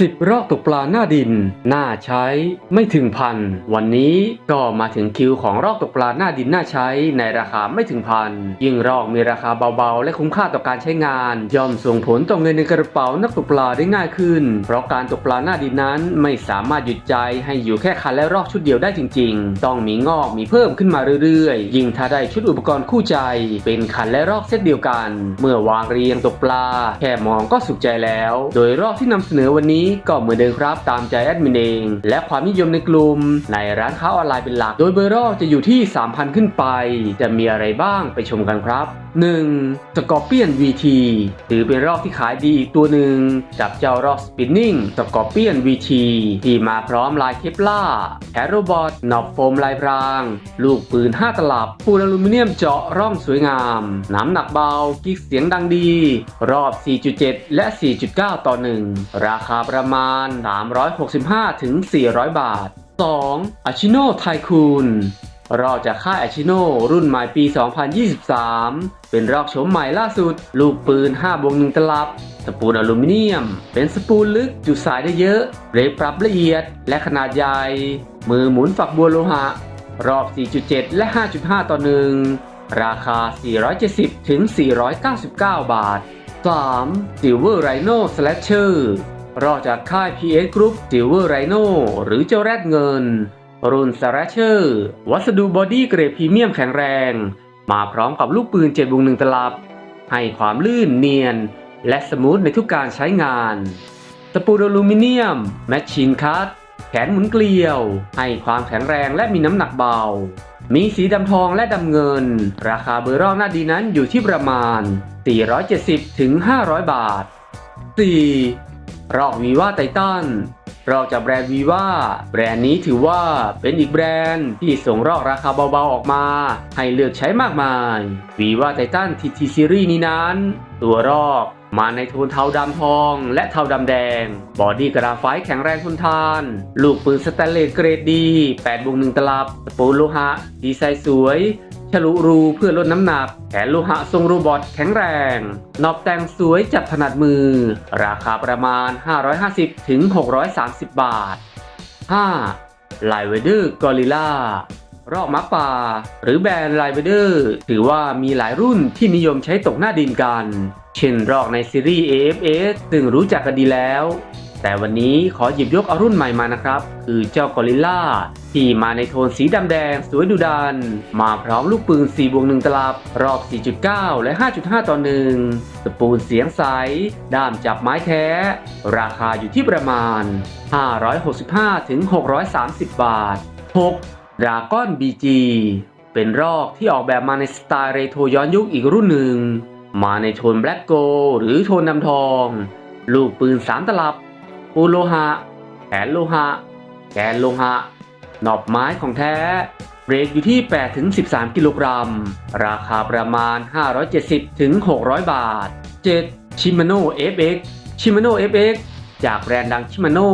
10รอกตกปลาหน้าดิน น่าใช้ไม่ถึงพัน วันนี้ก็มาถึงคิวของรอกตกปลาหน้าดินน่าใช้ในราคาไม่ถึงพัน ยิ่งรอกมีราคาเบาๆ และคุ้มค่าต่อการใช้งาน ย่อมส่งผลต่อเงินในกระเป๋านักตกปลาได้ง่ายขึ้น เพราะการตกปลาหน้าดินนั้นไม่สามารถหยุดใจให้อยู่แค่คันและรอกชุดเดียวได้จริง ๆ ต้องมีงอกมีเพิ่มขึ้นมาเรื่อยๆ ยิ่งถ้าได้ชุดอุปกรณ์คู่ใจ เป็นคันและรอกเซตเดียวกัน เมื่อวางเรียงตกปลา แค่มองก็สุขใจแล้ว โดยรอกที่นำเสนอวันนี้ก็เหมือนเดิมครับตามใจแอดมินเอง และความนิยมในกลุ่มในร้านค้าออนไลน์เป็นหลัก โดยเบอร์รอจะอยู่ที่ 3,000 ขึ้นไป จะมีอะไรบ้างไปชมกันครับ 1. สกอร์เปียน VT ถือเป็นรอกที่ขายดีอีกตัวหนึ่งกับเจ้ารอกสปินนิ่งสกอร์เปียน VT ที่มาพร้อมลายเคปล่าแคโรบอทนอบโฟมลายพราง ลูกปืน 5 ตลับ ปูนอลูมิเนียมเจาะร่องสวยงาม น้ำหนักเบา กิกเสียงดังดี รอบ 4.7 และ 4.9 ต่อ 1 ราคาประมาณ 365ถึง400 บาท 2. อาชิโนไทคูน รอกจากค่ายอาชิโนรุ่นใหม่ปี 2023 เป็นรอกโฉมใหม่ล่าสุด ลูกปืน5บวง1ตลับ สปูนอลูมิเนียม เป็นสปูนลึกจุดสายได้เยอะ เรกปรับละเอียดและขนาดใหญ่ มือหมุนฝักบัวโลหะ รอบ 4.7 และ 5.5 ต่อ 1 ราคา 470 ถึง 499 บาท 3. Silver Rhino Slasher รอจากค่าย PS Group Silver Rhino หรือเจ้าแรดเงิน รุ่น Slasher วัสดุบอดี้เกรดพรีเมียมแข็งแรง มาพร้อมกับลูกปืน7วง1ตลับ ให้ความลื่นเนียน และสมูทในทุกการใช้งาน สปูนอลูมิเนียม แมชชีนคัตแขนหมุนเกลียว ให้ความแข็งแรงและมีน้ำหนักเบา มีสีดำทองและดำเงิน ราคาเบอร์รอกหน้าดีนั้นอยู่ที่ประมาณ 470ถึง500 บาท 4. รอกวีว่าไททัน รอกจากแบรนด์วีว่าแบรนด์นี้ถือว่าเป็นอีกแบรนด์ที่ส่งรอกราคาเบาๆออกมา ให้เลือกใช้มากมายวีว่าไททันทีทีซีรีส์นี้นั้น ตัวรอก มาในโทนเทาดำทองและเทาดำแดง บอดี้กราไฟแข็งแรงทนทาน ลูกปืนสแตนเลสเกรดดี8บวก1ตลับสปูนโลหะ ดีไซน์สวยฉลุรูเพื่อลดน้ำหนัก แขนโลหะทรงโรบอทแข็งแรง นอบแต่งสวยจับถนัดมือ ราคาประมาณ 550 ถึง 630 บาท 5. ไลเวเดอร์กอริล่า รอกหมักป่า หรือแบรนด์ไลเวเดอร์ถือว่ามีหลายรุ่นที่นิยมใช้ตกหน้าดินกัน เช่นรอกในซีรีส์ AFS ซึ่งรู้จักกันดีแล้ว แต่วันนี้ขอหยิบยกเอารุ่นใหม่มานะครับ คือเจ้ากอริลล่าที่มาในโทนสีดำแดงสวยดุดัน มาพร้อมลูกปืน4บวง1ตลับ รอบ 4.9 และ 5.5 ต่อ 1 สปูนเสียงใส ด้ามจับไม้แท้ ราคาอยู่ที่ประมาณ 565ถึง630 บาท 6. ดราก้อน BG เป็นรอกที่ออกแบบมาในสไตล์เรโทรย้อนยุคอีกรุ่นหนึ่ง มาในโทนแบล็กโกหรือโทนดำทอง ลูกปืน3ตลับ ปูโลหะ แขนโลหะ แกนโลหะ หนอบไม้ของแท้ เบรกอยู่ที่ 8-13 กิโลกรัม ราคาประมาณ 570-600 บาท 7. Shimano FX Shimano FX จากแบรนด์ดัง Shimano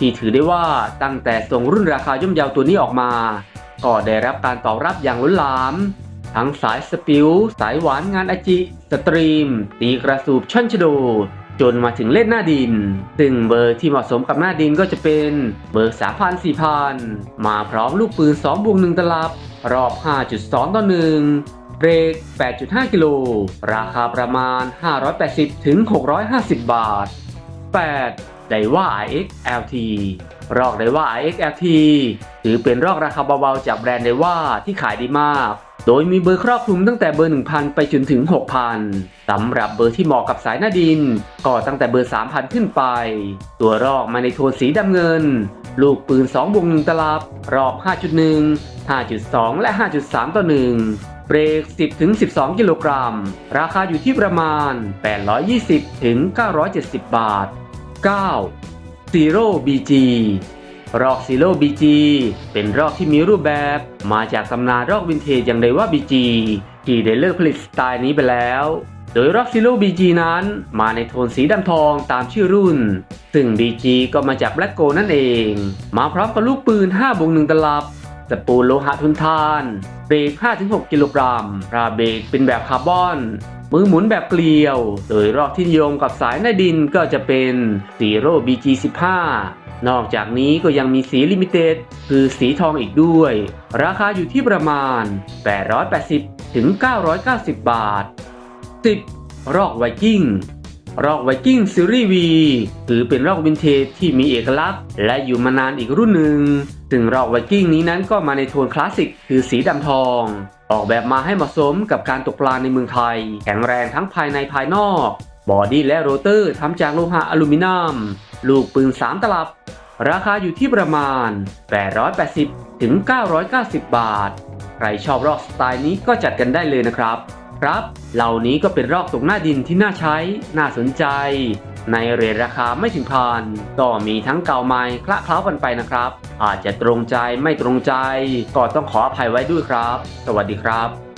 ที่ถือได้ว่าตั้งแต่ส่งรุ่นราคาย่อมเยาวตัวนี้ออกมา ก็ได้รับการตอบรับอย่างล้นหลาม ทั้งสายสปิวสายหวานงานอาจิ สตรีม ตีกระสูบช่อนชโด จนมาถึงเล่นหน้าดิน ซึ่งเบอร์ที่เหมาะสมกับหน้าดินก็จะเป็นเบอร์3,000 4,000มาพร้อมลูกปืน2บวก1ตลับ รอบ 5.2 ต่อ1เบรก 8.5 กิโล ราคาประมาณ 580 ถึง 650 บาท 8. ไดว่า IX LT รอกไดว่า IX LT ถือเป็นรอกราคาเบาๆจากแบรนด์ไดว่าที่ขายดีมาก โดยมีเบอร์ครอบคลุมตั้งแต่เบอร์ 1,000 ไปจนถึง 6,000สำหรับเบอร์ที่เหมาะกับสายหน้าดิน ก็ตั้งแต่เบอร์ 3,000 ขึ้นไป ตัวรอกมาในโทนสีดำเงิน ลูกปืน2วง1ตลับ รอบ 5.1 5.2 และ 5.3 ต่อ 1เบรก 10 ถึง 12 กิโลกรัม ราคาอยู่ที่ประมาณ 820 ถึง 970 บาท 9. Zero BG รอก Zero BG เป็นรอกที่มีรูปแบบมาจากตำนานรอกวินเทจอย่างไดว่า BG ที่ได้เลิกผลิตสไตล์นี้ไปแล้ว โดยรอก Zero BG นั้นมาในโทนสีดำทองตามชื่อรุ่น ซึ่ง BG ก็มาจาก Black Gold นั่นเอง มาพร้อมกับลูกปืน5บวก1ตลับสปูโลหะทนทาน เบรก 5-6 กิโลกรัมราเบรกเป็นแบบคาร์บอน มือหมุนแบบเกลียว โดยรอกที่นิยมกับสายหน้าดินก็จะเป็น Zero BG15 นอกจากนี้ก็ยังมีสีลิมิเต็ดคือสีทองอีกด้วย ราคาอยู่ที่ประมาณ 880 ถึง 990 บาท 10. รอกไวกิ้ง รอกไวกิ้งซีรีส์ V ถือเป็นรอกวินเทจที่มีเอกลักษณ์ และอยู่มานานอีกรุ่นหนึ่ง ซึ่งรอกไวกิ้งนี้นั้นก็มาในโทนคลาสสิกคือสีดำทอง ออกแบบมาให้เหมาะสมกับการตกปลาในเมืองไทย แข็งแรงทั้งภายในภายนอก บอดี้และโรเตอร์ทำจากโลหะอลูมิเนียม ลูกปืน 3 ตลับ ราคาอยู่ที่ประมาณ 880 ถึง 990 บาท ใครชอบรอกสไตล์นี้ก็จัดกันได้เลยนะครับ ครับ เหล่านี้ก็เป็นรอกตกหน้าดินที่น่าใช้ น่าสนใจ ในเรทราคาไม่ถึงพันก็มีทั้งเก่าใหม่คละเคล้ากันไปนะครับ อาจจะตรงใจไม่ตรงใจ ก็ต้องขออภัยไว้ด้วยครับ สวัสดีครับ